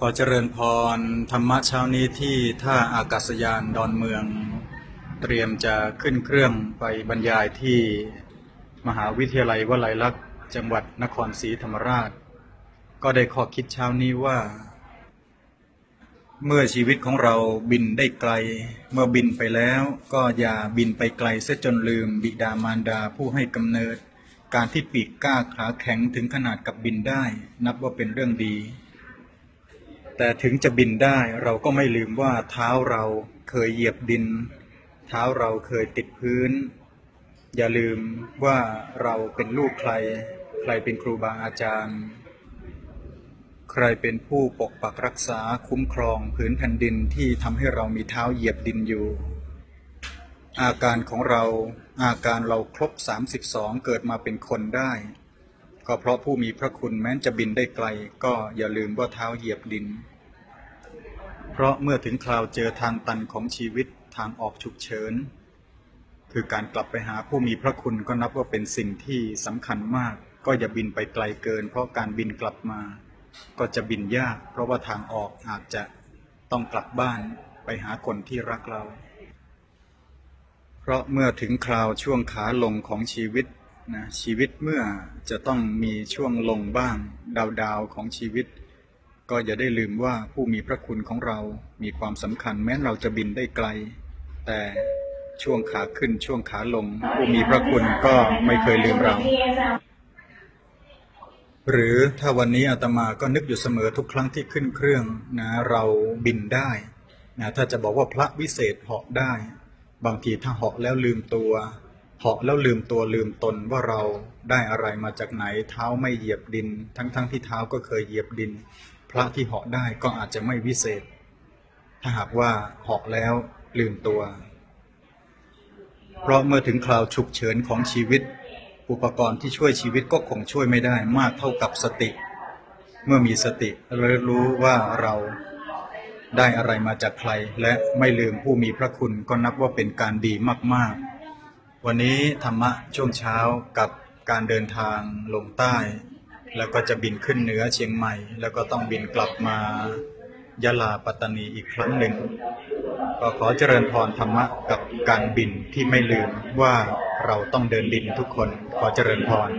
ขอเจริญพร ธรรมะเช้านี้ที่ท่าอากาศยานดอนเมือง เตรียมจะขึ้นเครื่องไปบรรยายที่มหาวิทยาลัยวลัยลักษณ์จังหวัดนครศรีธรรมราช ก็ได้ข้อคิดเช้านี้ว่า เมื่อชีวิตของเราบินได้ไกล เมื่อบินไปแล้วก็อย่าบินไปไกลเสียจนลืมบิดามารดาผู้ให้กำเนิด การที่ปีกกล้าขาแข็งถึงขนาดกับบินได้ นับว่าเป็นเรื่องดี แต่ถึงจะบินได้เราก็ไม่ลืมว่าเท้าเราเคยเหยียบดิน เท้าเราเคยติดพื้น อย่าลืมว่าเราเป็นลูกใคร ใครเป็นครูบาอาจารย์ ใครเป็นผู้ปกปักรักษาคุ้มครองผืนแผ่นดินที่ทำให้เรามีเท้าเหยียบดินอยู่ อาการของเราอาการเราครบ 32 เกิดมาเป็นคนได้ ก็เพราะผู้มีพระคุณแม้นจะบินได้ไกล ก็อย่าลืมว่าเท้าเหยียบดิน เพราะเมื่อถึงคราวเจอทางตันของชีวิตทางออกฉุกเฉิน คือการกลับไปหาผู้มีพระคุณก็นับว่าเป็นสิ่งที่สำคัญมาก ก็อย่าบินไปไกลเกิน เพราะการบินกลับมา ก็จะบินยาก เพราะว่าทางออกอาจจะต้องกลับบ้านไปหาคนที่รักเรา เพราะเมื่อถึงคราวช่วงขาลงของชีวิต นะชีวิตเมื่อจะต้องมีช่วงลงบ้าง ดาวดาวของชีวิต ก็อย่าได้ลืมว่าผู้มีพระคุณของเรามีความสำคัญแม้เราจะบินได้ไกล แต่ช่วงขาขึ้นช่วงขาลง ผู้มีพระคุณก็ไม่เคยลืมเรา หรือถ้าวันนี้อาตมาก็นึกอยู่เสมอทุกครั้งที่ขึ้นเครื่องนะเราบินได้นะถ้าจะบอกว่าพระวิเศษเหาะได้ บางทีถ้าเหาะแล้วลืมตัว เหาะแล้วลืมตัวลืมตนว่าเราได้อะไรมาจากไหน เท้าไม่เหยียบดิน ทั้งๆทที่เท้าก็เคยเหยียบดิน พระที่เหาะได้ก็อาจจะไม่วิเศษ ถ้าหากว่าเหาะแล้วลืมตัว เพราะเมื่อถึงคราวฉุกเฉินของชีวิต อุปกรณ์ที่ช่วยชีวิตก็คงช่วยไม่ได้มากเท่ากับสติ เมื่อมีสติเรารู้ว่าเราได้อะไรมาจากใคร และไม่ลืมผู้มีพระคุณก็นับว่าเป็นการดีมาก ๆ วันนี้ธรรมะช่วงเช้ากับการเดินทางลงใต้ แล้วก็จะบินขึ้นเหนือเชียงใหม่ แล้วก็ต้องบินกลับมายะลาปัตตานีอีกครั้งหนึ่ง ก็ขอเจริญพรธรรมะกับการบินที่ไม่ลืมว่าเราต้องเดินดินทุกคนขอเจริญพร